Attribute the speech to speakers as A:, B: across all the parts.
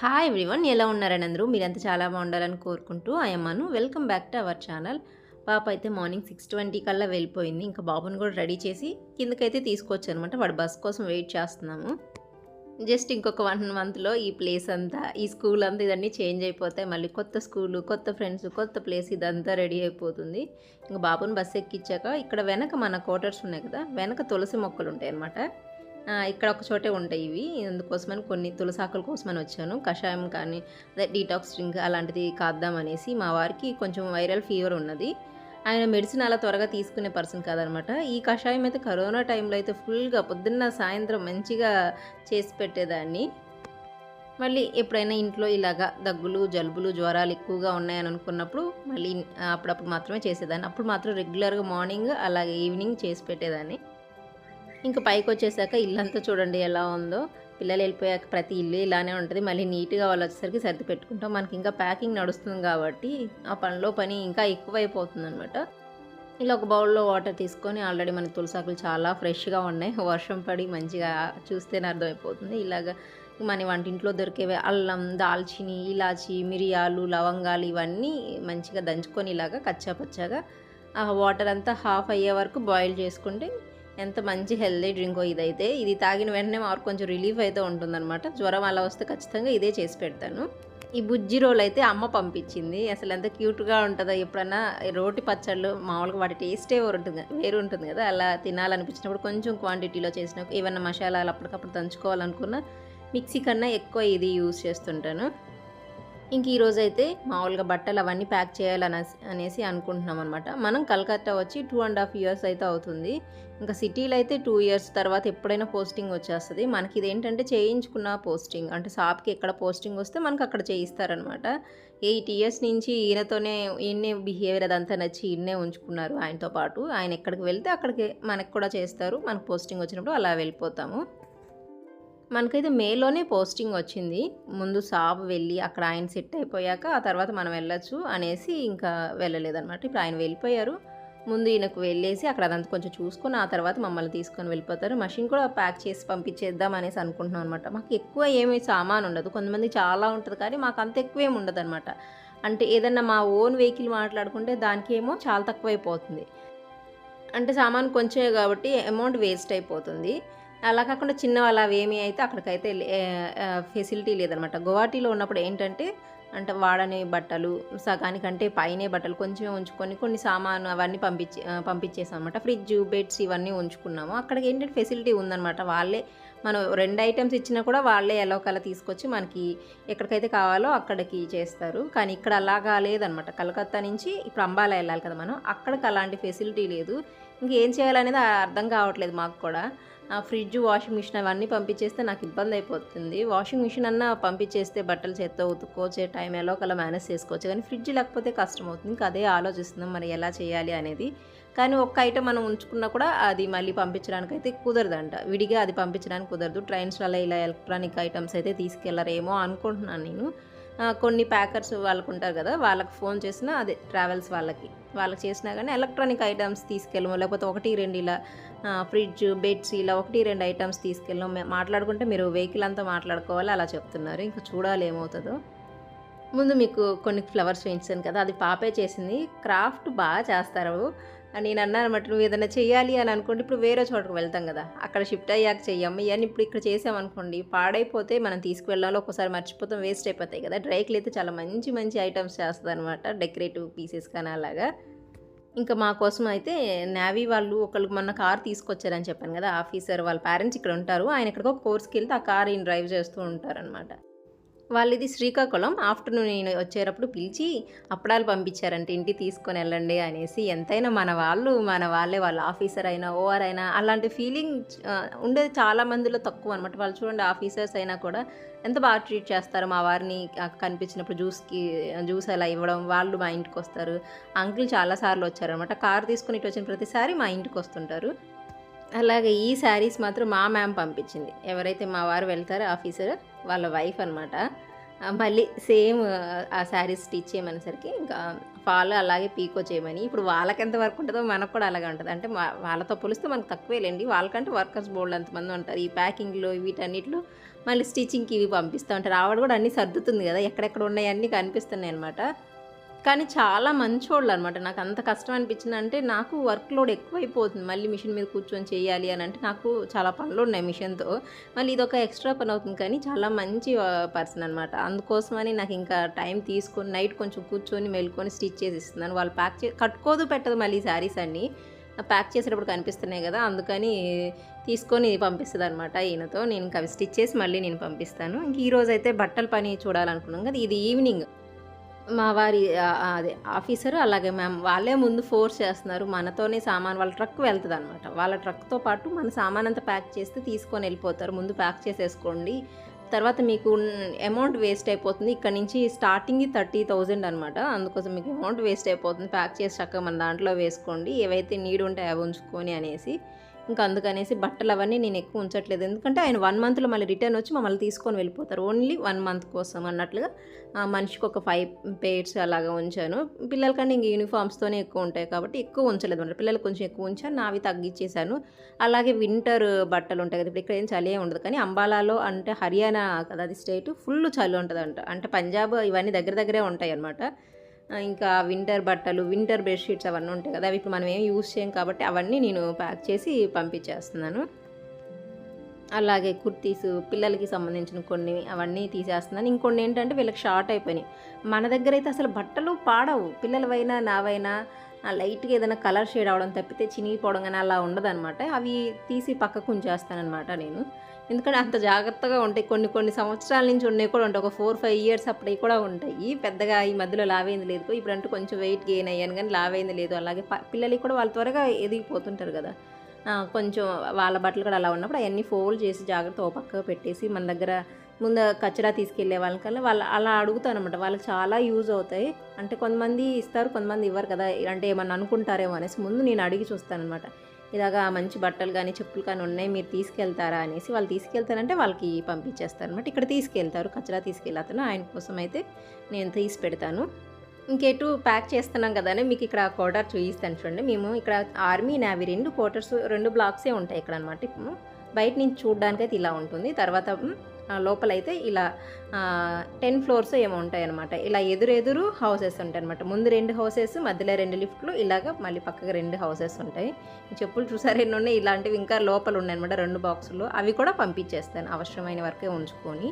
A: Hi everyone ఎలా ఉన్నారని అందరూ? మీరంతా చాలా బాగుండాలని కోరుకుంటూ అయ్యమ్మను welcome back to our channel పాప అయితే మార్నింగ్ సిక్స్ ట్వంటీ కల్లా వెళ్ళిపోయింది. ఇంకా బాబుని కూడా రెడీ చేసి కిందకైతే తీసుకొచ్చాను అనమాట వాడు బస్ కోసం వెయిట్ చేస్తున్నాము. జస్ట్ ఇంకొక వన్ మంత్లో ఈ ప్లేస్ అంతా ఈ స్కూల్ అంతా ఇదన్నీ చేంజ్ అయిపోతాయి. మళ్ళీ కొత్త స్కూలు కొత్త ఫ్రెండ్స్ కొత్త ప్లేస్ ఇదంతా రెడీ అయిపోతుంది. ఇంకా బాబుని బస్ ఎక్కించాక ఇక్కడ వెనక మన క్వార్టర్స్ ఉన్నాయి కదా వెనక తులసి మొక్కలు ఉంటాయి అన్నమాట ఇక్కడ ఒక చోటే ఉంటాయి ఇవి. అందుకోసమని కొన్ని తులసాకుల కోసమని వచ్చాను. కషాయం కానీ అదే డీటాక్స్ డ్రింక్ అలాంటిది కాద్దాం అనేసి మా వారికి కొంచెం వైరల్ ఫీవర్ ఉన్నది. ఆయన మెడిసిన్ అలా త్వరగా తీసుకునే పర్సన్ కాదనమాట. ఈ కషాయం అయితే కరోనా టైంలో అయితే ఫుల్గా పొద్దున్న సాయంత్రం మంచిగా చేసి పెట్టేదాన్ని. మళ్ళీ ఎప్పుడైనా ఇంట్లో ఇలాగా దగ్గులు జలుబులు జ్వరాలు ఎక్కువగా ఉన్నాయని అనుకున్నప్పుడు మళ్ళీ అప్పుడప్పుడు మాత్రమే చేసేదాన్ని. అప్పుడు మాత్రం రెగ్యులర్గా మార్నింగ్ అలాగే ఈవినింగ్ చేసి పెట్టేదాన్ని. ఇంకా పైకి వచ్చేసాక ఇల్లంతా చూడండి ఎలా ఉందో. పిల్లలు వెళ్ళిపోయాక ప్రతి ఇల్లు ఇలానే ఉంటుంది. మళ్ళీ నీట్గా వాళ్ళు వచ్చేసరికి సర్ది పెట్టుకుంటాం. మనకి ఇంకా ప్యాకింగ్ నడుస్తుంది కాబట్టి ఆ పనిలో పని ఇంకా ఎక్కువైపోతుంది అనమాట ఇలా ఒక బౌల్లో వాటర్ తీసుకొని ఆల్రెడీ మన తులసాకులు చాలా ఫ్రెష్గా ఉన్నాయి. వర్షం పడి మంచిగా చూస్తేనే అర్థమైపోతుంది. ఇలాగ మన వంటింట్లో దొరికేవి అల్లం దాల్చిని ఇలాచి మిరియాలు లవంగాలు ఇవన్నీ మంచిగా దంచుకొని ఇలాగా కచ్చాపచ్చాగా ఆ వాటర్ అంతా హాఫ్ అయ్యే వరకు బాయిల్ చేసుకుంటే ఎంత మంచి హెల్దీ డ్రింకో ఇదైతే. ఇది తాగిన వెంటనే మాకు కొంచెం రిలీఫ్ అయితే ఉంటుందన్నమాట. జ్వరం అలా వస్తే ఖచ్చితంగా ఇదే చేసి పెడతాను. ఈ బుజ్జి రోల్ అయితే అమ్మ పంపించింది. అసలు ఎంత క్యూట్గా ఉంటుందో ఎప్పుడన్నా రోటి పచ్చళ్ళు మామూలుగా వాటి టేస్టే ఉంటుంది వేరు ఉంటుంది కదా. అలా తినాలనిపించినప్పుడు కొంచెం క్వాంటిటీలో చేసిన ఏమన్నా మసాలాలు అప్పటికప్పుడు దంచుకోవాలనుకున్న మిక్సీ కన్నా ఎక్కువ ఇది యూజ్ చేస్తుంటాను. ఇంక ఈరోజు అయితే మామూలుగా బట్టలు అవన్నీ ప్యాక్ చేయాలని అనేసి అనుకుంటున్నాం అనమాట మనం కలకత్తా వచ్చి టూ అండ్ హాఫ్ ఇయర్స్ అయితే అవుతుంది. ఇంకా సిటీలో అయితే టూ ఇయర్స్ తర్వాత ఎప్పుడైనా పోస్టింగ్ వచ్చేస్తుంది. మనకి ఇదేంటంటే చేయించుకున్న పోస్టింగ్ అంటే షాప్కి ఎక్కడ పోస్టింగ్ వస్తే మనకు అక్కడ చేయిస్తారనమాట ఎయిట్ ఇయర్స్ నుంచి ఈయనతోనే ఈయన్నే బిహేవియర్ అదంతా నచ్చి ఈయన్నే ఉంచుకున్నారు ఆయనతో పాటు. ఆయన ఎక్కడికి వెళ్తే అక్కడికి మనకు కూడా చేస్తారు. మనకు పోస్టింగ్ వచ్చినప్పుడు అలా వెళ్ళిపోతాము. మనకైతే మేలోనే పోస్టింగ్ వచ్చింది. ముందు సాబ్ వెళ్ళి అక్కడ ఆయన సెట్ అయిపోయాక ఆ తర్వాత మనం వెళ్ళొచ్చు అనేసి ఇంకా వెళ్ళలేదన్నమాట. ఇప్పుడు ఆయన వెళ్ళిపోయారు. ముందు ఈయనకు వెళ్ళేసి అక్కడ అదంతా కొంచెం చూసుకొని ఆ తర్వాత మమ్మల్ని తీసుకొని వెళ్ళిపోతారు. మషిన్ కూడా ప్యాక్ చేసి పంపించేద్దాం అనేసి అనుకుంటున్నాం అనమాట మాకు ఎక్కువ ఏమి సామాన్ ఉండదు. కొంతమంది చాలా ఉంటుంది కానీ మాకు అంత ఎక్కువ ఏమి ఉండదు అనమాట అంటే ఏదన్నా మా ఓన్ వెహికల్ మాట్లాడుకుంటే దానికి ఏమో చాలా తక్కువైపోతుంది. అంటే సామాన్ కొంచెం కాబట్టి అమౌంట్ వేస్ట్ అయిపోతుంది. అలా కాకుండా చిన్న వాళ్ళు అవి ఏమీ అయితే అక్కడికైతే ఫెసిలిటీ లేదనమాట. గువాహటీలో ఉన్నప్పుడు ఏంటంటే అంటే వాడని బట్టలు సగానికంటే పైనే బట్టలు కొంచెం ఉంచుకొని కొన్ని సామాను అవన్నీ పంపించి పంపించేసాం అనమాట ఫ్రిడ్జ్ బెడ్స్ ఇవన్నీ ఉంచుకున్నాము. అక్కడికి ఏంటంటే ఫెసిలిటీ ఉందనమాట వాళ్ళే మనం రెండు ఐటమ్స్ ఇచ్చినా కూడా వాళ్ళే ఎలా కల తీసుకొచ్చి మనకి ఎక్కడికైతే కావాలో అక్కడికి చేస్తారు. కానీ ఇక్కడ అలాగా లేదనమాట కలకత్తా నుంచి ఇప్పుడు అంబాలా వెళ్ళాలి కదా మనం. అక్కడికి అలాంటి ఫెసిలిటీ లేదు. ఇంకేం చేయాలనేది అర్థం కావట్లేదు మాకు కూడా. ఫ్రిడ్జ్ వాషింగ్ మిషన్ అవన్నీ పంపించేస్తే నాకు ఇబ్బంది అయిపోతుంది. వాషింగ్ మిషన్ అన్న పంపించేస్తే బట్టలు చేత్తో ఉతుక్కోవచ్చు టైం ఎలా ఒకలా మేనేజ్ చేసుకోవచ్చు. కానీ ఫ్రిడ్జ్ లేకపోతే కష్టం అవుతుంది ఇంకా అదే ఆలోచిస్తున్నాం మరి ఎలా చేయాలి అనేది. కానీ ఒక్క ఐటమ్ మనం ఉంచుకున్నా కూడా అది మళ్ళీ పంపించడానికి అయితే కుదరదంట. విడిగా అది పంపించడానికి కుదరదు. ట్రైన్స్లలో ఇలా ఎలక్ట్రానిక్ ఐటమ్స్ అయితే తీసుకెళ్ళరేమో అనుకుంటున్నాను నేను. కొన్ని ప్యాకర్స్ వాళ్ళకు ఉంటారు కదా వాళ్ళకి ఫోన్ చేసినా అదే ట్రావెల్స్ వాళ్ళకి. వాళ్ళకి చేసినా కానీ ఎలక్ట్రానిక్ ఐటమ్స్ తీసుకెళ్ళము లేకపోతే ఒకటి రెండు ఇలా ఫ్రిడ్జ్ బెడ్స్ ఇలా ఒకటి రెండు ఐటమ్స్ తీసుకెళ్ళము. మాట్లాడుకుంటే మీరు వెహికల్ అంతా మాట్లాడుకోవాలి అలా చెప్తున్నారు. ఇంకా చూడాలి ఏమవుతుందో. ముందు మీకు కొన్ని ఫ్లవర్స్ వేయించాను కదా అది పాపే చేసింది. క్రాఫ్ట్ బాగా చేస్తారు. నేను అన్నాను అనమాట నువ్వు ఏదైనా చేయాలి అని అనుకోండి ఇప్పుడు వేరే చోటకు వెళ్తాం కదా. అక్కడ షిఫ్ట్ అయ్యాక చెయ్యము ఇవన్నీ ఇప్పుడు ఇక్కడ చేసామనుకోండి పాడైపోతే మనం తీసుకువెళ్ళాలో ఒకసారి మర్చిపోతాం వేస్ట్ అయిపోతాయి కదా. డ్రైక్లు అయితే చాలా మంచి మంచి ఐటమ్స్ చేస్తుంది అనమాట డెకరేటివ్ పీసెస్ కానీ అలాగా. ఇంకా మా కోసం అయితే నేవీ వాళ్ళు ఒకళ్ళు మొన్న కార్ తీసుకొచ్చారని చెప్పాను కదా ఆఫీసర్ వాళ్ళ పేరెంట్స్ ఇక్కడ ఉంటారు ఆయన ఇక్కడికి ఒక కోర్స్కి వెళ్తే ఆ కార్ ఈయన డ్రైవ్ చేస్తూ ఉంటారనమాట వాళ్ళది శ్రీకాకుళం. ఆఫ్టర్నూన్ నేను వచ్చేటప్పుడు పిలిచి అప్పడాలు పంపించారంటే. ఇంటి తీసుకొని వెళ్ళండి అనేసి. ఎంతైనా మన వాళ్ళు మన వాళ్ళే వాళ్ళ ఆఫీసర్ అయినా ఓఆర్ అయినా అలాంటి ఫీలింగ్ ఉండేది చాలా మందిలో తక్కువ అనమాట వాళ్ళు చూడండి ఆఫీసర్స్ అయినా కూడా ఎంత బాగా ట్రీట్ చేస్తారు. మా వారిని కనిపించినప్పుడు జ్యూస్కి జ్యూస్ అలా ఇవ్వడం వాళ్ళు మా ఇంటికి వస్తారు. అంకుల్ చాలాసార్లు వచ్చారనమాట కార్ తీసుకుని ఇటు వచ్చిన ప్రతిసారి మా ఇంటికి వస్తుంటారు. అలాగే ఈ శారీస్ మాత్రం మా మ్యామ్ పంపించింది. ఎవరైతే మా వారు వెళ్తారో ఆఫీసర్ వాళ్ళ వైఫ్ అనమాట మళ్ళీ సేమ్ ఆ శారీస్ స్టిచ్ చేయమనేసరికి ఇంకా ఫాల్ అలాగే పీకో చేయమని. ఇప్పుడు వాళ్ళకి ఎంత వర్క్ ఉంటుందో మనకు కూడా అలాగే ఉంటుంది. అంటే మా- వాళ్ళతో పోలిస్తే మనకు తక్కువే లేండి. వాళ్ళకంటే వర్కర్స్ బోర్డు అంతమంది ఉంటారు. ఈ ప్యాకింగ్లో వీటన్నిటిలో మళ్ళీ స్టిచ్చింగ్కి ఇవి పంపిస్తూ ఉంటారు. ఆవిడ కూడా అన్నీ సర్దుతుంది కదా. ఎక్కడెక్కడ ఉన్నాయి అన్నీ కనిపిస్తున్నాయి అనమాట కానీ చాలా మంచోళ్ళు అనమాట నాకు అంత కష్టం అనిపించింది అంటే నాకు వర్క్ లోడ్ ఎక్కువైపోతుంది. మళ్ళీ మిషన్ మీద కూర్చొని చేయాలి అని అంటే నాకు చాలా పనులు ఉన్నాయి మిషన్తో. మళ్ళీ ఇది ఒక ఎక్స్ట్రా పని అవుతుంది కానీ చాలా మంచి పర్సన్ అనమాట. అందుకోసమని నాకు ఇంకా టైం తీసుకొని నైట్ కొంచెం కూర్చొని మెలుకొని స్టిచ్ చేసి ఇస్తున్నాను వాళ్ళు ప్యాక్ చే కట్టుకోదు పెట్టదు మళ్ళీ శారీస్ అన్నీ. ప్యాక్ చేసేటప్పుడు కనిపిస్తున్నాయి కదా అందుకని తీసుకొని పంపిస్తుంది అనమాట ఈయనతో. నేను ఇంకా అవి స్టిచ్ చేసి మళ్ళీ నేను పంపిస్తాను. ఇంక ఈరోజు అయితే బట్టల పని చూడాలనుకున్నాం కదా ఇది ఈవినింగ్. మా వారి అదే ఆఫీసరు అలాగే మ్యామ్ వాళ్ళే ముందు ఫోర్స్ చేస్తున్నారు. మనతోనే సామాన్ వాళ్ళ ట్రక్ వెళ్తుంది అనమాట వాళ్ళ ట్రక్తో పాటు మన సామాన్ అంతా ప్యాక్ చేస్తే తీసుకొని వెళ్ళిపోతారు. ముందు ప్యాక్ చేసేసుకోండి. తర్వాత మీకు అమౌంట్ వేస్ట్ అయిపోతుంది. ఇక్కడ నుంచి స్టార్టింగ్ థర్టీ థౌజండ్ అనమాట అందుకోసం మీకు అమౌంట్ వేస్ట్ అయిపోతుంది. ప్యాక్ చేసి చక్కగా మన దాంట్లో వేసుకోండి. ఏవైతే నీడ్ ఉంటాయో అవి ఉంచుకొని అనేసి ఇంకా అందుకనేసి బట్టలు అవన్నీ నేను ఎక్కువ ఉంచట్లేదు. ఎందుకంటే ఆయన వన్ మంత్లో మళ్ళీ రిటర్న్ వచ్చి మమ్మల్ని తీసుకొని వెళ్ళిపోతారు. ఓన్లీ వన్ మంత్ కోసం అన్నట్లుగా ఆ, మనిషికి ఒక ఫైవ్ పేర్స్ అలాగా ఉంచాను. పిల్లలకంటే ఇంక యూనిఫామ్స్తోనే ఎక్కువ ఉంటాయి కాబట్టి ఎక్కువ ఉంచలేదు అనమాట పిల్లలు కొంచెం ఎక్కువ ఉంచాను నావి తగ్గించేశాను అలాగే వింటర్ బట్టలు ఉంటాయి కదా ఇప్పుడు ఇక్కడ ఏం చలి ఉండదు. కానీ అంబాలాలో అంటే హర్యానా కదా అది స్టేట్ ఫుల్ చలి ఉంటుంది అంటే పంజాబ్ ఇవన్నీ దగ్గర దగ్గరే ఉంటాయి అనమాట ఇంకా వింటర్ బట్టలు వింటర్ బెడ్షీట్స్ అవన్నీ ఉంటాయి కదా అవి ఇప్పుడు మనం ఏం యూస్ చేయం కాబట్టి అవన్నీ నేను ప్యాక్ చేసి పంపించేస్తున్నాను. అలాగే కుర్తీస్ పిల్లలకి సంబంధించిన కొన్ని అవన్నీ తీసేస్తున్నాను. ఇంకొన్ని ఏంటంటే వీళ్ళకి షార్ట్ అయిపోయినాయి. మన దగ్గర అయితే అసలు బట్టలు పాడవు. పిల్లలవైనా నావైనా ఆ లైట్గా ఏదైనా కలర్ షేడ్ అవడం తప్పితే చినిగిపోవడం కానీ అలా ఉండదనమాట అవి తీసి పక్కకు ఉంచేస్తానమాట నేను. ఎందుకంటే అంత జాగ్రత్తగా ఉంటాయి. కొన్ని కొన్ని సంవత్సరాల నుంచి ఉన్నాయి కూడా ఉంటాయి. ఒక ఫోర్ ఫైవ్ ఇయర్స్ అప్పటివి కూడా ఉంటాయి. పెద్దగా ఈ మధ్యలో లావైంది లేదు. ఇప్పుడంటే కొంచెం వెయిట్ గెయిన్ అయ్యాను కానీ లావైంది లేదు. అలాగే పిల్లలకి కూడా వాళ్ళు త్వరగా ఎదిగిపోతుంటారు కదా. కొంచెం వాళ్ళ బట్టలు కూడా అలా ఉన్నప్పుడు అవన్నీ ఫోల్డ్ చేసి జాగ్రత్త ఓ పక్కకు పెట్టేసి మన దగ్గర ముందు కచరా తీసుకెళ్ళే వాళ్ళకల్లా వాళ్ళు అలా అడుగుతాను అనమాట వాళ్ళకి చాలా యూజ్ అవుతాయి. అంటే కొంతమంది ఇస్తారు కొంతమంది ఇవ్వరు కదా. అంటే ఏమన్నా అనుకుంటారేమో అనేసి ముందు నేను అడిగి చూస్తాను అనమాట ఇలాగా మంచి బట్టలు కానీ చెప్పులు కానీ ఉన్నాయి మీరు తీసుకెళ్తారా అనేసి వాళ్ళు తీసుకెళ్తారంటే వాళ్ళకి పంపించేస్తారు అనమాట ఇక్కడ తీసుకెళ్తారు కచరా తీసుకెళ్ళాతను ఆయన కోసం అయితే నేను తీసి పెడతాను. ఇంకెటు ప్యాక్ చేస్తున్నాం కదా మీకు ఇక్కడ కోటర్ చూపిస్తాను చూడండి. మేము ఇక్కడ ఆర్మీ నావీ రెండు క్వార్టర్స్ రెండు బ్లాక్సే ఉంటాయి ఇక్కడ అనమాట బయట నుంచి చూడడానికి అయితే ఇలా ఉంటుంది. తర్వాత లోపలైతే ఇలా టెన్ ఫ్లోర్స్ ఏమో ఉంటాయి అనమాట ఇలా ఎదురెదురు హౌసెస్ ఉంటాయి అనమాట ముందు రెండు హౌసెస్ మధ్యలో రెండు లిఫ్ట్లు ఇలాగ మళ్ళీ పక్కకు రెండు హౌసెస్ ఉంటాయి. చెప్పులు చూసారు? ఎన్ని ఉన్నాయి? ఇలాంటివి ఇంకా లోపల ఉన్నాయి అనమాట రెండు బాక్సులు అవి కూడా పంపించేస్తాను. అవసరమైన వరకే ఉంచుకొని.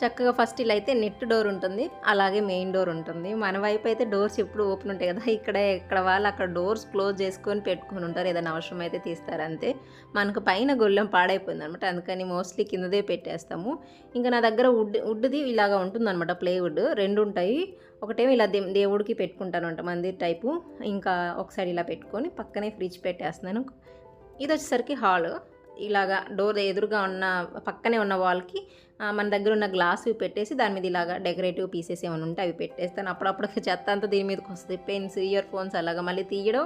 A: చక్కగా ఫస్ట్ ఇలా అయితే నెట్ డోర్ ఉంటుంది అలాగే మెయిన్ డోర్ ఉంటుంది. మన వైపు అయితే డోర్స్ ఎప్పుడు ఓపెన్ ఉంటాయి కదా ఇక్కడ ఎక్కడ వాళ్ళు అక్కడ డోర్స్ క్లోజ్ చేసుకొని పెట్టుకొని ఉంటారు ఏదైనా అవసరం అయితే తీస్తారు అంతే. మనకు పైన గొల్లెం పాడైపోయింది అనమాట అందుకని మోస్ట్లీ కిందదే పెట్టేస్తాము. ఇంకా నా దగ్గర వుడ్ వుడ్ది ఇలాగా ఉంటుంది అనమాట ప్లేవుడ్ రెండు ఉంటాయి. ఒకటేమో ఇలా దే దేవుడికి పెట్టుకుంటాను అంట మందిర్ టైపు. ఇంకా ఒక సైడ్ ఇలా పెట్టుకొని పక్కనే ఫ్రిడ్జ్ పెట్టేస్తున్నాను. ఇది వచ్చేసరికి హాల్. ఇలాగా డోర్ ఎదురుగా ఉన్న పక్కనే ఉన్న వాల్కి మన దగ్గర ఉన్న గ్లాస్ పెట్టేసి దాని మీద ఇలాగా డెకరేటివ్ పీసెస్ ఏమైనా ఉంటే అవి పెట్టేస్తాను. అప్పుడప్పుడు చెత్త అంతా దీని మీదకి వస్తుంది. పెన్స్ ఇయర్ ఫోన్స్ అలాగా మళ్ళీ తీయడం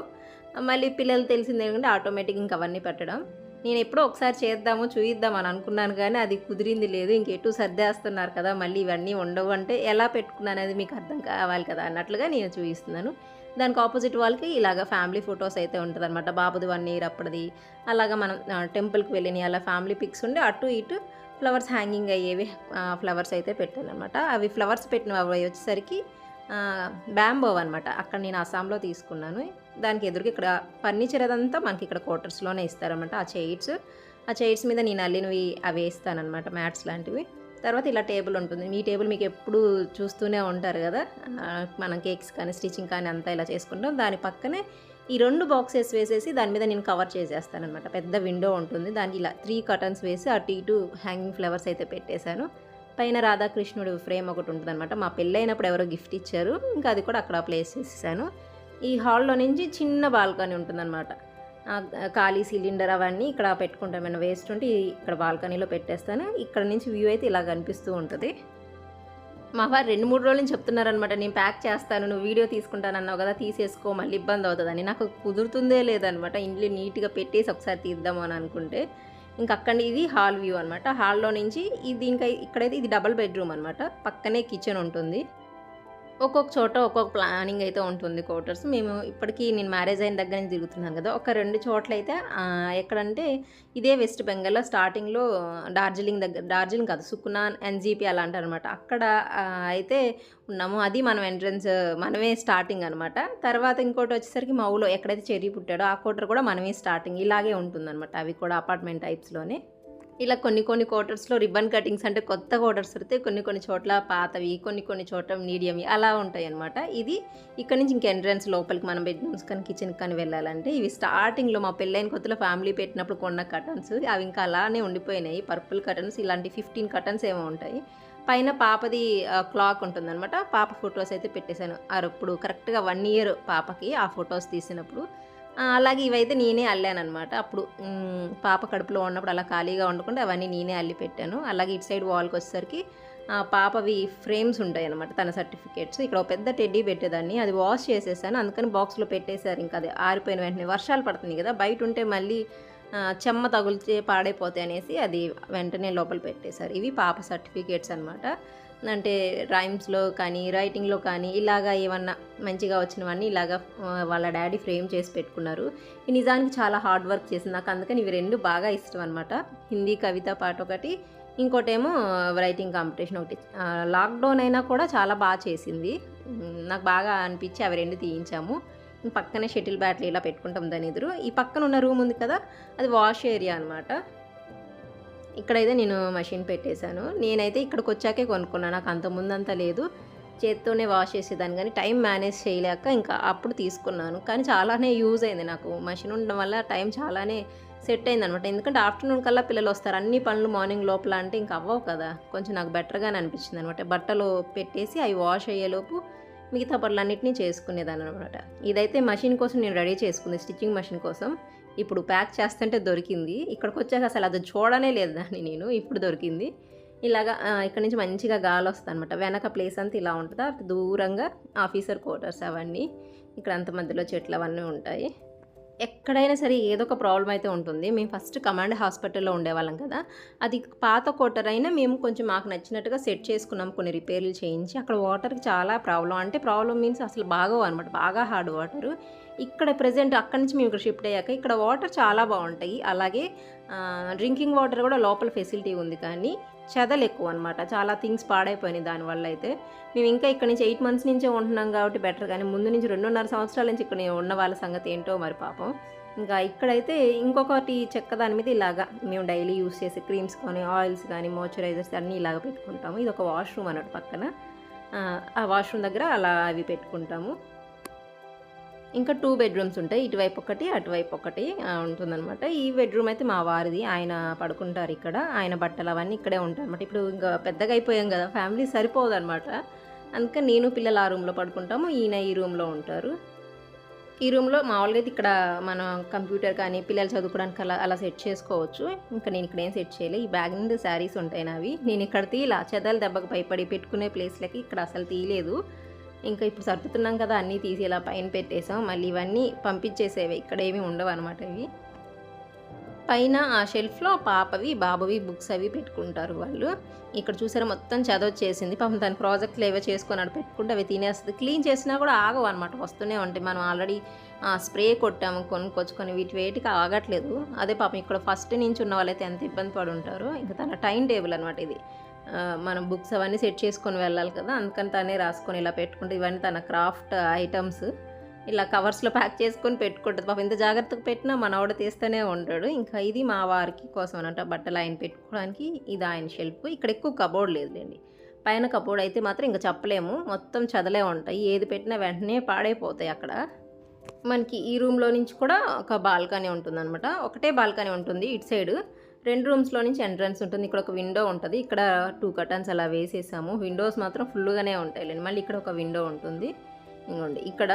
A: మళ్ళీ పిల్లలు తెలిసింది ఏంటంటే ఆటోమేటిక్ ఇంకా అవన్నీ పెట్టడం. నేను ఎప్పుడో ఒకసారి చేద్దాము చూయిద్దాం అని అనుకున్నాను కానీ అది కుదిరింది లేదు. ఇంకెటు సర్దేస్తున్నారు కదా మళ్ళీ ఇవన్నీ ఉండవు అంటే ఎలా పెట్టుకున్నాను అనేది మీకు అర్థం కావాలి కదా అన్నట్లుగా నేను చూపిస్తున్నాను దానికి ఆపోజిట్ వాళ్ళకి ఇలాగ ఫ్యామిలీ ఫొటోస్ అయితే ఉంటుంది అనమాట బాబుది వన్ ఇయర్ అప్పటిది. అలాగా మనం టెంపుల్కి వెళ్ళిన అలా ఫ్యామిలీ పిక్స్ ఉండి అటు ఇటు ఫ్లవర్స్ హ్యాంగింగ్ అయ్యేవి ఫ్లవర్స్ అయితే పెట్టాను అనమాట అవి ఫ్లవర్స్ పెట్టిన అవి వచ్చేసరికి బ్యాంబో అనమాట అక్కడ నేను అస్సాంలో తీసుకున్నాను. దానికి ఎదురుగా ఇక్కడ ఫర్నిచర్ అదంతా మనకి ఇక్కడ క్వార్టర్స్లోనే ఇస్తారనమాట ఆ చైర్స్ ఆ చైర్స్ మీద నేను అల్లినవి అవి వేస్తానమాట మ్యాట్స్ లాంటివి. తర్వాత ఇలా టేబుల్ ఉంటుంది. మీ టేబుల్ మీకు ఎప్పుడు చూస్తూనే ఉంటారు కదా? మనం కేక్స్ కానీ స్టిచ్చింగ్ కానీ అంతా ఇలా చేసుకుంటాం. దాని పక్కనే ఈ రెండు బాక్సెస్ వేసేసి దాని మీద నేను కవర్ చేసేస్తాను అనమాట పెద్ద విండో ఉంటుంది. దానికి ఇలా త్రీ కటన్స్ వేసి అటు ఇటు హ్యాంగింగ్ ఫ్లవర్స్ అయితే పెట్టేశాను. పైన రాధాకృష్ణుడు ఫ్రేమ్ ఒకటి ఉంటుంది అనమాట మా పెళ్ళైనప్పుడు ఎవరో గిఫ్ట్ ఇచ్చారు. ఇంకా అది కూడా అక్కడ ప్లేస్ చేసేసాను. ఈ హాల్లో నుంచి చిన్న బాల్కనీ ఉంటుందన్నమాట. ఖాళీ సిలిండర్ అవన్నీ ఇక్కడ పెట్టుకుంటాం. ఏమైనా వేస్ట్ ఉంటే ఇక్కడ బాల్కనీలో పెట్టేస్తాను. ఇక్కడ నుంచి వ్యూ అయితే ఇలా కనిపిస్తూ ఉంటుంది. మా వారు రెండు మూడు రోజులు చెప్తున్నారనమాట నేను ప్యాక్ చేస్తాను నువ్వు వీడియో తీసుకుంటాను అన్నావు కదా తీసేసుకో మళ్ళీ ఇబ్బంది అవుతుందని. నాకు కుదురుతుందే లేదనమాట ఇంట్లో నీట్గా పెట్టేసి ఒకసారి తీద్దాము అని అనుకుంటే. ఇంకా అక్కడ ఇది హాల్ వ్యూ అనమాట హాల్లో నుంచి ఇది దీనికి ఇక్కడైతే ఇది డబల్ బెడ్రూమ్ అనమాట పక్కనే కిచెన్ ఉంటుంది. ఒక్కొక్క చోట ఒక్కొక్క ప్లానింగ్ అయితే ఉంటుంది క్వార్టర్స్ మేము ఇప్పటికీ నేను మ్యారేజ్ అయిన దగ్గర నుంచి తిరుగుతున్నాను కదా ఒక రెండు చోట్ల అయితే ఎక్కడంటే ఇదే వెస్ట్ బెంగాల్లో స్టార్టింగ్లో డార్జిలింగ్ దగ్గర డార్జిలింగ్ కాదు సుకునా ఎన్జీపీ అలా అనమాట అక్కడ అయితే ఉన్నాము. అది మనం ఎంట్రన్స్ మనమే స్టార్టింగ్ అనమాట తర్వాత ఇంకోటి వచ్చేసరికి మా ఊళ్ళో ఎక్కడైతే చెర్రీ పుట్టాడో ఆ క్వార్టర్ కూడా మనమే స్టార్టింగ్ ఇలాగే ఉంటుందన్నమాట. అవి కూడా అపార్ట్మెంట్ టైప్స్లోనే ఇలా కొన్ని కొన్ని క్వార్టర్స్లో రిబ్బన్ కటింగ్స్ అంటే కొత్త క్వార్టర్స్ అయితే కొన్ని కొన్ని చోట్ల పాతవి కొన్ని కొన్ని చోట్ల మీడియంవి అలా ఉంటాయి అనమాట ఇది ఇక్కడ నుంచి ఇంక ఎంట్రన్స్ లోపలికి మనం బెడ్రూమ్స్ కానీ కిచెన్ కానీ వెళ్ళాలంటే ఇవి స్టార్టింగ్లో మా పెళ్ళైన కొత్తలో ఫ్యామిలీ పెట్టినప్పుడు కొన్న కటన్స్ అవి ఇంకా అలానే ఉండిపోయినాయి. పర్పుల్ కటన్స్ ఇలాంటి ఫిఫ్టీన్ కటన్స్ ఏమో ఉంటాయి. పైన పాపది క్లాక్ ఉంటుందన్నమాట. పాప ఫొటోస్ అయితే పెట్టేశాను. అప్పుడు కరెక్ట్గా వన్ ఇయర్ పాపకి ఆ ఫొటోస్ తీసినప్పుడు అలాగే ఇవైతే నేనే అల్లానమాట అప్పుడు పాప కడుపులో ఉన్నప్పుడు అలా ఖాళీగా ఉండకుండా అవన్నీ నేనే అల్లి పెట్టాను అలాగే ఇటు సైడ్ వాల్కి వచ్చేసరికి పాపవి ఫ్రేమ్స్ ఉంటాయి అనమాట తన సర్టిఫికేట్స్. ఇక్కడ ఒక పెద్ద టెడ్డీ పెట్టేదాన్ని. అది వాష్ చేసేసాను. అందుకని బాక్స్లో పెట్టేశారు. ఇంకా అది ఆరిపోయిన వెంటనే వర్షాలు పడుతుంది కదా బయట ఉంటే మళ్ళీ చెమ్మ తగులితే పాడైపోతాయి అనేసి అది వెంటనే లోపల పెట్టేశారు. ఇవి పాప సర్టిఫికేట్స్ అనమాట అంటే రైమ్స్లో కానీ రైటింగ్లో కానీ ఇలాగా ఏమన్నా మంచిగా వచ్చినవన్నీ ఇలాగా వాళ్ళ డాడీ ఫ్రేమ్ చేసి పెట్టుకున్నారు. ఈ నిజానికి చాలా హార్డ్ వర్క్ చేసింది. నాకు అందుకని ఇవి రెండు బాగా ఇష్టం అనమాట హిందీ కవిత పాట ఒకటి ఇంకోటేమో రైటింగ్ కాంపిటీషన్ ఒకటి. లాక్డౌన్ అయినా కూడా చాలా బాగా చేసింది. నాకు బాగా అనిపించి అవి రెండు తీయించాము. పక్కనే షటిల్ బ్యాట్లు ఇలా పెట్టుకుంటాం దాని ఎదురు. ఈ పక్కన ఉన్న రూమ్ ఉంది కదా అది వాష్ ఏరియా అనమాట ఇక్కడైతే నేను మషిన్ పెట్టేశాను. నేనైతే ఇక్కడికి వచ్చాకే కొనుక్కున్నాను నాకు అంత ముందంతా లేదు. చేత్తోనే వాష్ చేసేదాన్ని. కానీ టైం మేనేజ్ చేయలేక ఇంకా అప్పుడు తీసుకున్నాను. కానీ చాలానే యూజ్ అయింది నాకు. మషిన్ ఉండడం వల్ల టైం చాలానే సెట్ అయింది అనమాట ఎందుకంటే ఆఫ్టర్నూన్ కల్లా పిల్లలు వస్తారు. అన్ని పనులు మార్నింగ్ లోపల అంటే ఇంకా అవ్వవు కదా. కొంచెం నాకు బెటర్గానే అనిపించింది అనమాట బట్టలు పెట్టేసి అవి వాష్ అయ్యేలోపు మిగతా పనులన్నింటినీ చేసుకునేదాన్ని అనమాట ఇదైతే మషిన్ కోసం నేను రెడీ చేసుకుంది. స్టిచ్చింగ్ మషిన్ కోసం. ఇప్పుడు ప్యాక్ చేస్తుంటే దొరికింది. ఇక్కడికి వచ్చాక అసలు అది చూడనే లేదు దాన్ని నేను ఇప్పుడు దొరికింది. ఇలాగా ఇక్కడ నుంచి మంచిగా గాలి వస్తుంది అనమాట వెనక ప్లేస్ అంతా ఇలా ఉంటుంది? అటు దూరంగా ఆఫీసర్ క్వార్టర్స్ అవన్నీ ఇక్కడ అంత మధ్యలో చెట్లు అవన్నీ ఉంటాయి. ఎక్కడైనా సరే ఏదో ఒక ప్రాబ్లం అయితే ఉంటుంది. మేము ఫస్ట్ కమాండ్ హాస్పిటల్లో ఉండేవాళ్ళం కదా. అది పాత క్వార్టర్ అయినా మేము కొంచెం మాకు నచ్చినట్టుగా సెట్ చేసుకున్నాం కొన్ని రిపేర్లు చేయించి. అక్కడ వాటర్కి చాలా ప్రాబ్లం అంటే ప్రాబ్లం మీన్స్ అసలు బాగోవు అనమాట బాగా హార్డ్ వాటర్. ఇక్కడ ప్రజెంట్ అక్కడి నుంచి మేము ఇక్కడ షిఫ్ట్ అయ్యాక ఇక్కడ వాటర్ చాలా బాగుంటాయి. అలాగే డ్రింకింగ్ వాటర్ కూడా లోపల ఫెసిలిటీ ఉంది కానీ చెదలు ఎక్కువ అనమాట చాలా థింగ్స్ పాడైపోయినాయి దానివల్ల అయితే. మేము ఇంకా ఇక్కడ నుంచి ఎయిట్ మంత్స్ నుంచే ఉంటున్నాం కాబట్టి బెటర్ కానీ ముందు నుంచి రెండున్నర సంవత్సరాల నుంచి ఇక్కడ ఉన్న వాళ్ళ సంగతి ఏంటో మరి పాపం. ఇంకా ఇక్కడైతే ఇంకొకటి చెక్క దాని మీద ఇలాగా మేము డైలీ యూస్ చేసే క్రీమ్స్ కానీ ఆయిల్స్ కానీ మాయిశ్చరైజర్స్ అన్నీ ఇలాగ పెట్టుకుంటాము. ఇది ఒక వాష్రూమ్ అన్నట్టు పక్కన. ఆ, ఆ వాష్రూమ్ దగ్గర అలా అవి పెట్టుకుంటాము. ఇంకా టూ బెడ్రూమ్స్ ఉంటాయి. ఇటువైపు ఒకటి అటువైపు ఒకటి ఉంటుందన్నమాట. ఈ బెడ్రూమ్ అయితే మా వారిది. ఆయన పడుకుంటారు ఇక్కడ. ఆయన బట్టలు అవన్నీ ఇక్కడే ఉంటాయి అనమాట ఇప్పుడు ఇంకా పెద్దగా అయిపోయాం కదా ఫ్యామిలీ సరిపోదు అనమాట అందుకని నేను పిల్లలు ఆ రూమ్లో పడుకుంటాము ఈయన ఈ రూమ్లో ఉంటారు. ఈ రూమ్లో మామూలుగా అయితే ఇక్కడ మనం కంప్యూటర్ కానీ పిల్లలు చదువుకోవడానికి అలా అలా సెట్ చేసుకోవచ్చు. ఇంకా నేను ఇక్కడ ఏం సెట్ చేయలేదు ఈ బ్యాగ్ నుండి శారీస్ ఉంటాయి నావి. నేను ఇక్కడ తీలా చెదలు దెబ్బకు భయపడి పెట్టుకునే ప్లేస్లకి ఇక్కడ అసలు తీయలేదు. ఇంకా ఇప్పుడు సర్దుతున్నాం కదా అన్నీ తీసి ఇలా పైన పెట్టేసాం. మళ్ళీ ఇవన్నీ పంపించేసేవి ఇక్కడ ఏమీ ఉండవు అనమాట ఇవి. పైన ఆ షెల్ఫ్లో పాపవి బాబువి బుక్స్ అవి పెట్టుకుంటారు వాళ్ళు. ఇక్కడ చూసారా మొత్తం చదవచ్చేసింది. పాపం దాని ప్రాజెక్టులు ఏవో చేసుకున్నాడు పెట్టుకుంటే అవి తినేస్తుంది. క్లీన్ చేసినా కూడా ఆగవు అనమాట వస్తూనే ఉంటాయి. మనం ఆల్రెడీ స్ప్రే కొట్టాము కొనుక్కొచ్చుకొని వీటి వేటికి ఆగట్లేదు. అదే పాపం ఇక్కడ ఫస్ట్ నుంచి ఉన్న వాళ్ళైతే ఎంత ఇబ్బంది పడి ఉంటారు ఇంకా తన టైం టేబుల్ అనమాట ఇది. మనం బుక్స్ అవన్నీ సెట్ చేసుకొని వెళ్ళాలి కదా అందుకని తనే రాసుకొని ఇలా పెట్టుకుంటే ఇవన్నీ తన క్రాఫ్ట్ ఐటమ్స్. ఇలా కవర్స్లో ప్యాక్ చేసుకొని పెట్టుకుంటుంది. పాపం ఇంత జాగ్రత్తగా పెట్టినా మనవాడు తీస్తూనే ఉంటాడు ఇంకా ఇది మా వారికి కోసం అనమాట బట్టలు ఆయన పెట్టుకోవడానికి ఇది ఆయన షెల్ఫ్. ఇక్కడ ఎక్కువ కబోర్డ్ లేదులేండి. పైన కబోర్డ్ అయితే మాత్రం ఇంకా చెప్పలేము. మొత్తం చదలే ఉంటాయి. ఏది పెట్టినా వెంటనే పాడైపోతాయి అక్కడ. మనకి ఈ రూమ్లో నుంచి కూడా ఒక బాల్కనీ ఉంటుందన్నమాట. ఒకటే బాల్కనీ ఉంటుంది ఇటు సైడ్. రెండు రూమ్స్లో నుంచి ఎంట్రన్స్ ఉంటుంది. ఇక్కడ ఒక విండో ఉంటుంది. ఇక్కడ టూ కర్టన్స్ అలా వేసేసాము. విండోస్ మాత్రం ఫుల్గానే ఉంటాయి మళ్ళీ ఇక్కడ ఒక విండో ఉంటుంది. ఇంకోండి. ఇక్కడ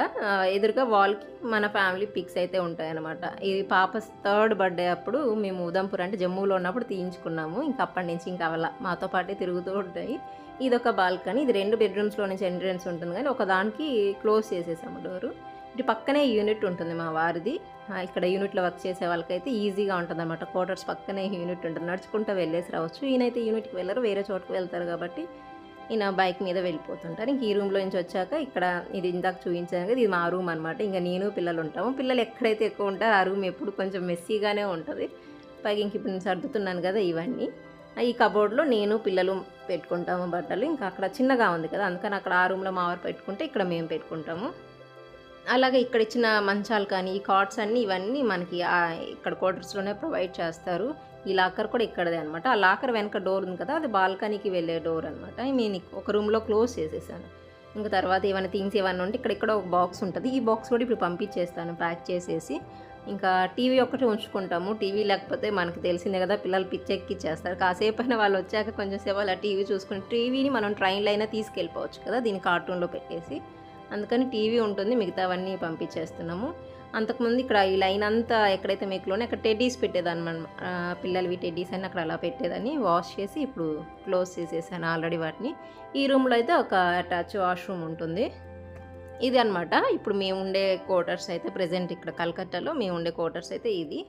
A: ఎదురుగా వాల్కి మన ఫ్యామిలీ పిక్స్ అయితే ఉంటాయన్నమాట. ఇది పాప థర్డ్ బర్త్డే అప్పుడు మేము ఉదంపూర్ అంటే జమ్మూలో ఉన్నప్పుడు తీయించుకున్నాము. ఇంకా అప్పటి నుంచి ఇంకా అవలా మాతో పాటే తిరుగుతూ ఉంటాయి. ఇది ఒక బాల్కనీ. ఇది రెండు బెడ్రూమ్స్లో నుంచి ఎంట్రన్స్ ఉంటుంది. కానీ ఒక దానికి క్లోజ్ చేసేసాము డోరు. ఇటు పక్కనే యూనిట్ ఉంటుంది మా వారిది. ఇక్కడ యూనిట్లో వర్క్ చేసే వాళ్ళకైతే ఈజీగా ఉంటుంది అనమాట క్వార్టర్స్ పక్కనే యూనిట్ ఉంటుంది. నడుచుకుంటూ వెళ్ళేసి రావచ్చు. ఈయనైతే యూనిట్కి వెళ్ళరు. వేరే చోటుకు వెళ్తారు కాబట్టి ఈయన బైక్ మీద వెళ్ళిపోతుంటారు. ఇంక ఈ రూమ్లో నుంచి వచ్చాక ఇక్కడ ఇది ఇందాక చూపించాను కదా ఇది మా రూమ్ అనమాట ఇంకా నేను పిల్లలు ఉంటాము. పిల్లలు ఎక్కడైతే ఎక్కువ ఉంటారో ఆ రూమ్ ఎప్పుడు కొంచెం మెస్సీగానే ఉంటుంది. పైగా ఇంక ఇప్పుడు నేను సర్దుతున్నాను కదా ఇవన్నీ. ఈ కబోర్డ్లో నేను పిల్లలు పెట్టుకుంటాము బట్టలు. ఇంకా అక్కడ చిన్నగా ఉంది కదా అందుకని అక్కడ ఆ రూమ్లో మా వారు పెట్టుకుంటే ఇక్కడ మేము పెట్టుకుంటాము. అలాగే ఇక్కడ ఇచ్చిన మంచాలు కానీ ఈ కార్డ్స్ అన్నీ ఇవన్నీ మనకి ఇక్కడ క్వార్టర్స్లోనే ప్రొవైడ్ చేస్తారు. ఈ లాకర్ కూడా ఇక్కడదే అనమాట ఆ లాకర్ వెనక డోర్ ఉంది కదా అది బాల్కనీకి వెళ్ళే డోర్ అనమాట నేను ఒక రూమ్లో క్లోజ్ చేసేసాను. ఇంకా తర్వాత ఏమైనా థింగ్స్ ఏమైనా ఉంటే ఇక్కడ ఇక్కడ ఒక బాక్స్ ఉంటుంది. ఈ బాక్స్ కూడా ఇప్పుడు పంపించేస్తాను ప్యాక్ చేసేసి. ఇంకా టీవీ ఒక్కటి ఉంచుకుంటాము. టీవీ లేకపోతే మనకు తెలిసిందే కదా పిల్లలు పిచ్చెక్కిచ్చేస్తారు. కాసేపు అయినా వాళ్ళు వచ్చాక కొంచెం సేపు అలా టీవీ చూసుకుని టీవీని మనం ట్రైన్లో అయినా తీసుకెళ్ళిపోవచ్చు కదా దీన్ని కార్టూన్లో పెట్టేసి. అందుకని టీవీ ఉంటుంది మిగతావన్నీ పంపించేస్తున్నాము. అంతకుముందు ఇక్కడ ఈ లైన్ అంతా ఎక్కడైతే మేకులోనే అక్కడ టెడ్డీస్ పెట్టేదాన్ని పిల్లలవి టెడ్డీస్ అని అక్కడ అలా పెట్టేదాన్ని వాష్ చేసి ఇప్పుడు క్లోజ్ చేసేసాను ఆల్రెడీ వాటిని. ఈ రూమ్లో అయితే ఒక అటాచ్ వాష్రూమ్ ఉంటుంది. ఇది అనమాట ఇప్పుడు మేము ఉండే క్వార్టర్స్ అయితే ప్రజెంట్ ఇక్కడ కలకత్తాలో మేము ఉండే క్వార్టర్స్ అయితే ఇది.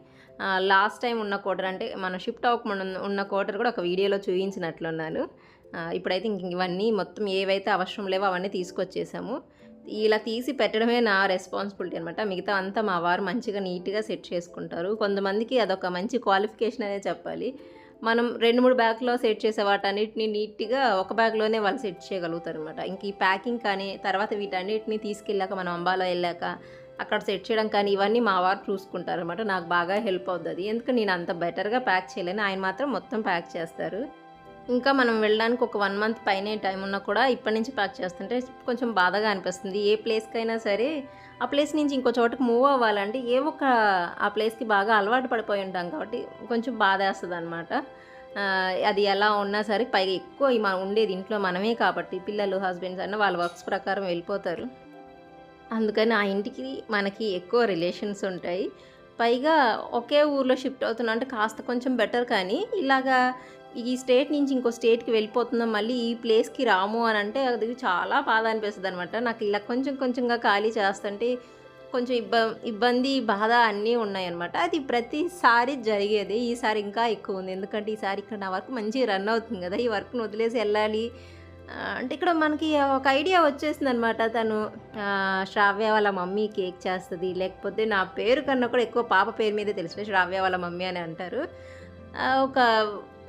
A: లాస్ట్ టైం ఉన్న క్వార్టర్ అంటే మనం షిఫ్ట్ అవ్వకుండా ఉన్న- ఉన్న క్వార్టర్ కూడా ఒక వీడియోలో చూపించినట్లున్నాను. ఇప్పుడైతే ఇంక ఇవన్నీ మొత్తం ఏవైతే అవసరం లేవో అవన్నీ తీసుకొచ్చేసాము. ఇలా తీసి పెట్టడమే నా రెస్పాన్సిబిలిటీ అనమాట మిగతా అంతా మా వారు మంచిగా నీట్గా సెట్ చేసుకుంటారు. కొంతమందికి అదొక మంచి క్వాలిఫికేషన్ అనే చెప్పాలి. మనం రెండు మూడు బ్యాగ్లో సెట్ చేసే వాటన్నిటిని నీట్గా ఒక బ్యాగ్లోనే వాళ్ళు సెట్ చేయగలుగుతారు అనమాట ఇంక ఈ ప్యాకింగ్ కానీ తర్వాత వీటన్నిటిని తీసుకెళ్ళాక మనం అంబాలో వెళ్ళాక అక్కడ సెట్ చేయడం కానీ ఇవన్నీ మా వారు చూసుకుంటారు అనమాట నాకు బాగా హెల్ప్ అవుతుంది ఎందుకంటే నేను అంత బెటర్గా ప్యాక్ చేయలేను. ఆయన మాత్రం మొత్తం ప్యాక్ చేస్తారు. ఇంకా మనం వెళ్ళడానికి ఒక వన్ మంత్ పైనే టైం ఉన్నా కూడా ఇప్పటి నుంచి ప్యాక్ చేస్తుంటే కొంచెం బాధగా అనిపిస్తుంది. ఏ ప్లేస్కైనా సరే ఆ ప్లేస్ నుంచి ఇంకో చోటకి మూవ్ అవ్వాలంటే ఏ ఒక ఆ ప్లేస్కి బాగా అలవాటు పడిపోయి ఉంటాం కాబట్టి కొంచెం బాధ వేస్తుంది అనమాట అది ఎలా ఉన్నా సరే పైగా ఎక్కువ మనం ఉండేది ఇంట్లో మనమే కాబట్టి పిల్లలు హస్బెండ్స్ అన్న వాళ్ళ వర్క్స్ ప్రకారం వెళ్ళిపోతారు. అందుకని ఆ ఇంటికి మనకి ఎక్కువ రిలేషన్స్ ఉంటాయి. పైగా ఒకే ఊర్లో షిఫ్ట్ అవుతున్నా అంటే కాస్త కొంచెం బెటర్ కానీ ఇలాగా ఈ స్టేట్ నుంచి ఇంకో స్టేట్కి వెళ్ళిపోతున్నాం మళ్ళీ ఈ ప్లేస్కి రాము అని అంటే అది చాలా బాధ అనిపిస్తుంది అనమాట నాకు ఇలా కొంచెం కొంచెంగా ఖాళీ చేస్తుంటే కొంచెం ఇబ్బ ఇబ్బంది బాధ అన్నీ ఉన్నాయన్నమాట అది ప్రతిసారి జరిగేది. ఈసారి ఇంకా ఎక్కువ ఉంది. ఎందుకంటే ఈసారి ఇక్కడ నా వర్క్ మంచిగా రన్ అవుతుంది కదా. ఈ వర్క్ను వదిలేసి వెళ్ళాలి. అంటే ఇక్కడ మనకి ఒక ఐడియా వచ్చేసింది అనమాట తను శ్రావ్య వాళ్ళ మమ్మీ కేక్ చేస్తుంది. లేకపోతే నా పేరు కన్నా కూడా ఎక్కువ పాప పేరు మీదే తెలిసిన శ్రావ్య వాళ్ళ మమ్మీ అని అంటారు. ఒక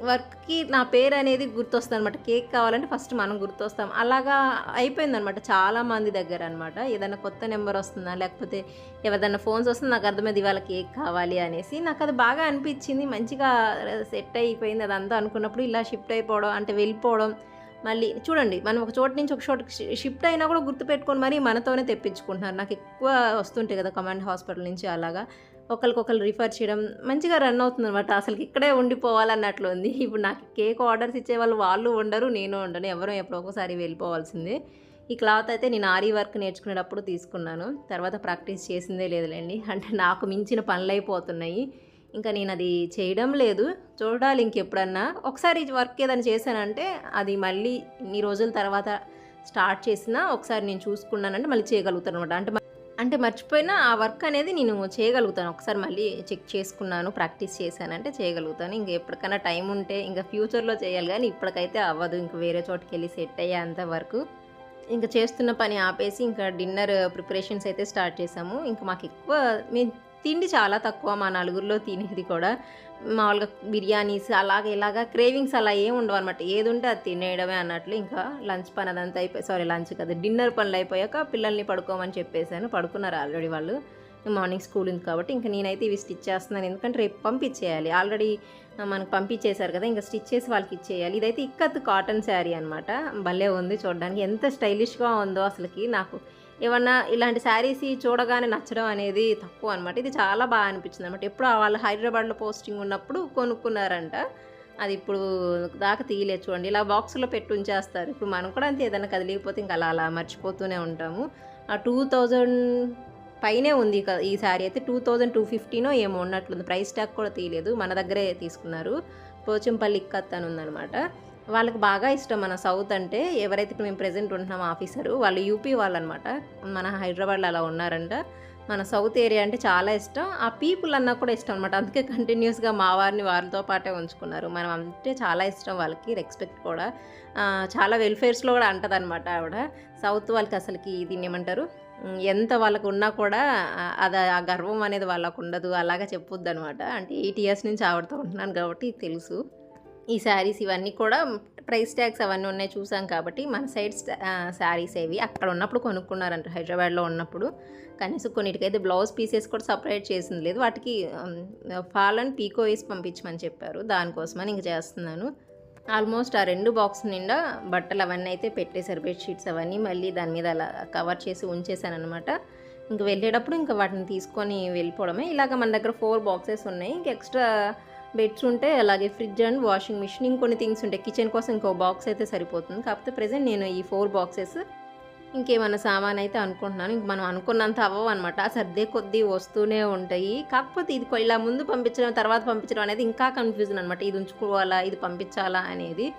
A: వర్క్కి నా పేరు అనేది గుర్తొస్తుంది అనమాట కేక్ కావాలంటే ఫస్ట్ మనం గుర్తొస్తాం. అలాగా అయిపోయిందనమాట చాలా మంది దగ్గర అనమాట ఏదైనా కొత్త నెంబర్ వస్తుందా? లేకపోతే ఎవరిదైనా ఫోన్స్ వస్తుంది? నాకు అర్థమైంది ఇవాళ కేక్ కావాలి అనేసి. నాకు అది బాగా అనిపించింది. మంచిగా సెట్ అయిపోయింది అదంతా అనుకున్నప్పుడు ఇలా షిఫ్ట్ అయిపోవడం అంటే వెళ్ళిపోవడం మళ్ళీ చూడండి మనం ఒక చోటు నుంచి ఒక చోట షిఫ్ట్ అయినా కూడా గుర్తుపెట్టుకొని మరీ మనతోనే తెప్పించుకుంటున్నారు. నాకు ఎక్కువ వస్తుంటాయి కదా కమాండ్ హాస్పిటల్ నుంచి అలాగా. ఒకరికొకరు రిఫర్ చేయడం మంచిగా రన్ అవుతుంది అనమాట అసలు ఇక్కడే ఉండిపోవాలన్నట్లు ఉంది. ఇప్పుడు నాకు కేక్ ఆర్డర్స్ ఇచ్చే వాళ్ళు వాళ్ళు ఉండరు నేను ఉండను. ఎవరో ఎప్పుడో ఒకసారి వెళ్ళిపోవాల్సిందే. ఈ క్లాత్ అయితే నేను ఆరీ వర్క్ నేర్చుకునేటప్పుడు తీసుకున్నాను. తర్వాత ప్రాక్టీస్ చేసిందే లేదులేండి. అంటే నాకు మించిన పనులు అయిపోతున్నాయి ఇంకా నేను అది చేయడం లేదు. చూడాలి ఇంకెప్పుడన్నా. ఒకసారి వర్క్ ఏదైనా చేశానంటే అది మళ్ళీ ఇన్ని రోజుల తర్వాత స్టార్ట్ చేసినా ఒకసారి నేను చూసుకున్నానంటే మళ్ళీ చేయగలుగుతాను అనమాట అంటే అంటే మర్చిపోయినా ఆ వర్క్ అనేది నేను చేయగలుగుతాను. ఒకసారి మళ్ళీ చెక్ చేసుకున్నాను ప్రాక్టీస్ చేశానంటే చేయగలుగుతాను. ఇంకా ఎప్పటికైనా టైం ఉంటే ఇంకా ఫ్యూచర్లో చేయాలి కానీ ఇప్పటికైతే అవ్వదు. ఇంకా వేరే చోటుకి వెళ్ళి సెట్ అయ్యే అంత వరకు. ఇంకా చేస్తున్న పని ఆపేసి ఇంకా డిన్నర్ ప్రిపరేషన్స్ అయితే స్టార్ట్ చేసాము ఇంకా మాకు ఎక్కువ మేము తిండి చాలా తక్కువ మా నలుగురిలో తినేది కూడా. మామూలుగా బిర్యానీస్ అలాగే ఇలాగా క్రేవింగ్స్ అలా ఏం ఉండవు అనమాట ఏది ఉంటే అది తినేయడమే అన్నట్లు ఇంకా లంచ్ పని అదంతా అయిపోయి సారీ లంచ్ కదా డిన్నర్ పనులు అయిపోయాక పిల్లల్ని పడుకోమని చెప్పేశాను పడుకున్నారు ఆల్రెడీ వాళ్ళు. మార్నింగ్ స్కూల్ ఉంది కాబట్టి ఇంకా నేనైతే ఇవి స్టిచ్ చేస్తున్నాను. ఎందుకంటే రేపు పంపించేయాలి. ఆల్రెడీ మనకు పంపించేశారు కదా ఇంకా స్టిచ్ చేసి వాళ్ళకి ఇచ్చేయాలి. ఇదైతే ఇక్కత్ కాటన్ శారీ అనమాట భలే ఉంది చూడడానికి. ఎంత స్టైలిష్గా ఉందో అసలుకి నాకు ఏమన్నా ఇలాంటి శారీస్ చూడగానే నచ్చడం అనేది తక్కువ అనమాట ఇది చాలా బాగా అనిపించింది అనమాట ఎప్పుడు వాళ్ళు హైదరాబాద్లో పోస్టింగ్ ఉన్నప్పుడు కొనుక్కున్నారంట. అది ఇప్పుడు దాకా తీయలేదు చూడండి. ఇలా బాక్స్లో పెట్టి ఉంచేస్తారు. ఇప్పుడు మనం కూడా అంతే ఏదైనా కదిలిపోతే ఇంకా అలా అలా మర్చిపోతూనే ఉంటాము. ఆ టూ థౌజండ్ పైనే ఉంది ఈ శారీ అయితే. టూ థౌజండ్ టూ ఫిఫ్టీనో ఏమో ఉన్నట్లుంది. ప్రైస్ ట్యాగ్ కూడా తీయలేదు. మన దగ్గరే తీసుకున్నారు. పోచంపల్లి ఇక్కత్ అని ఉందనమాట వాళ్ళకి బాగా ఇష్టం మన సౌత్ అంటే. ఎవరైతే ఇప్పుడు మేము ప్రెజెంట్ ఉంటున్నాం ఆఫీసరు వాళ్ళు యూపీ వాళ్ళు అనమాట మన హైదరాబాద్లో అలా ఉన్నారంట. మన సౌత్ ఏరియా అంటే చాలా ఇష్టం. ఆ పీపుల్ అన్నా కూడా ఇష్టం అనమాట అందుకే కంటిన్యూస్గా మా వారిని వారితో పాటే ఉంచుకున్నారు. మనం అంటే చాలా ఇష్టం వాళ్ళకి రెస్పెక్ట్ కూడా. చాలా వెల్ఫేర్స్లో కూడా అంటదన్నమాట ఆవిడ. సౌత్ వాళ్ళకి అసలుకి దీన్ని ఏమంటారు? ఎంత వాళ్ళకు ఉన్నా కూడా అది ఆ గర్వం అనేది వాళ్ళకు ఉండదు. అలాగా చెప్పొద్దు అనమాట అంటే ఎయిట్ ఇయర్స్ నుంచి ఆవిడతో ఉంటున్నాను కాబట్టి తెలుసు. ఈ శారీస్ ఇవన్నీ కూడా ప్రైస్ ట్యాగ్స్ అవన్నీ ఉన్నాయి చూసాం కాబట్టి మన సైడ్ శారీస్ ఏవి అక్కడ ఉన్నప్పుడు కొనుక్కున్నారంట హైదరాబాద్లో ఉన్నప్పుడు. కనీసం కొన్నిటికైతే బ్లౌజ్ పీసెస్ కూడా సపరేట్ చేసింది లేదు. వాటికి ఫాల్ అండ్ పీకో వేసి పంపించమని చెప్పారు. దానికోసమని ఇంక చేస్తున్నాను. ఆల్మోస్ట్ ఆ రెండు బాక్స్ నిండా బట్టలు అవన్నీ అయితే పెట్టేశారు. బెడ్షీట్స్ అవన్నీ మళ్ళీ దాని మీద అలా కవర్ చేసి ఉంచేసాను అనమాట ఇంక వెళ్ళేటప్పుడు ఇంకా వాటిని తీసుకొని వెళ్ళిపోవడమే. ఇలాగ మన దగ్గర ఫోర్ బాక్సెస్ ఉన్నాయి. ఇంక ఎక్స్ట్రా బెడ్స్ ఉంటే అలాగే ఫ్రిడ్జ్ అండ్ వాషింగ్ మిషన్ ఇంకొన్ని థింగ్స్ ఉంటాయి. కిచెన్ కోసం ఇంకో బాక్స్ అయితే సరిపోతుంది. కాకపోతే ప్రజెంట్ నేను ఈ ఫోర్ బాక్సెస్ ఇంకేమైనా సామాన్ అయితే అనుకుంటున్నాను. ఇంక మనం అనుకున్నంత అవ్వవు అనమాట సర్దే కొద్దీ వస్తూనే ఉంటాయి. కాకపోతే ఇది కొ- ఇలా ముందు పంపించడం తర్వాత పంపించడం అనేది ఇంకా కన్ఫ్యూజన్ అనమాట ఇది ఉంచుకోవాలా ఇది పంపించాలా అనేది.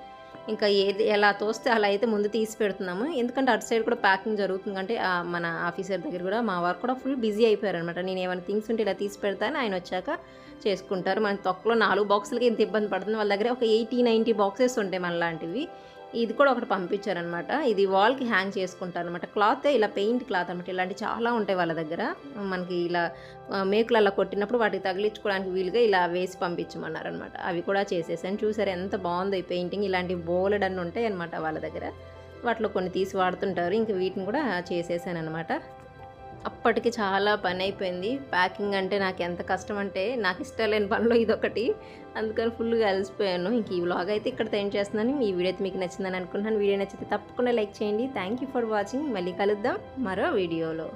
A: ఇంకా ఏది ఎలా తోస్తే అలా అయితే ముందు తీసి పెడుతున్నాము. ఎందుకంటే అటు సైడ్ కూడా ప్యాకింగ్ జరుగుతుంది. అంటే మన ఆఫీసర్ దగ్గర కూడా మా వారు కూడా ఫుల్ బిజీ అయిపోయారు అనమాట నేను ఏమైనా థింగ్స్ ఉంటే ఇలా తీసి పెడతాను ఆయన వచ్చాక చేసుకుంటారు. మన తొక్కలో నాలుగు బాక్సులకి ఎంత ఇబ్బంది పడుతుంది? వాళ్ళ దగ్గర ఒక ఎయిటీ నైంటీ బాక్సెస్ ఉంటాయి మన లాంటివి ఇది కూడా ఒకటి పంపించారనమాట. ఇది వాల్కి హ్యాంగ్ చేసుకుంటారు అనమాట క్లాత్ ఇలా పెయింట్ క్లాత్ అనమాట. ఇలాంటి చాలా ఉంటాయి వాళ్ళ దగ్గర. మనకి ఇలా ఆ, మేకులు అలా కొట్టినప్పుడు వాటికి తగిలించుకోవడానికి వీలుగా ఇలా వేసి పంపించమన్నారనమాట. అవి కూడా చేసేసాను. చూసారు ఎంత బాగుందో ఈ పెయింటింగ్. ఇలాంటి బోలెడ్ అన్నీ ఉంటాయి అనమాట వాళ్ళ దగ్గర. వాటిలో కొన్ని తీసి వాడుతుంటారు. ఇంక వీటిని కూడా చేసేసాను అనమాట అప్పటికి చాలా పని అయిపోయింది ప్యాకింగ్ అంటే నాకు ఎంత కష్టం అంటే నాకు ఇష్టం లేని పనిలో ఇదొకటి. అందుకని ఫుల్గా అలసిపోయాను ఇంక ఈ వ్లాగ్ అయితే ఇక్కడ ఎండ్ చేస్తున్నాను. ఈ వీడియో అయితే మీకు నచ్చిందని అనుకుంటున్నాను. వీడియో నచ్చితే తప్పకుండా లైక్ చేయండి. థ్యాంక్ యూ ఫర్ వాచింగ్ మళ్ళీ కలుద్దాం మరో వీడియోలో.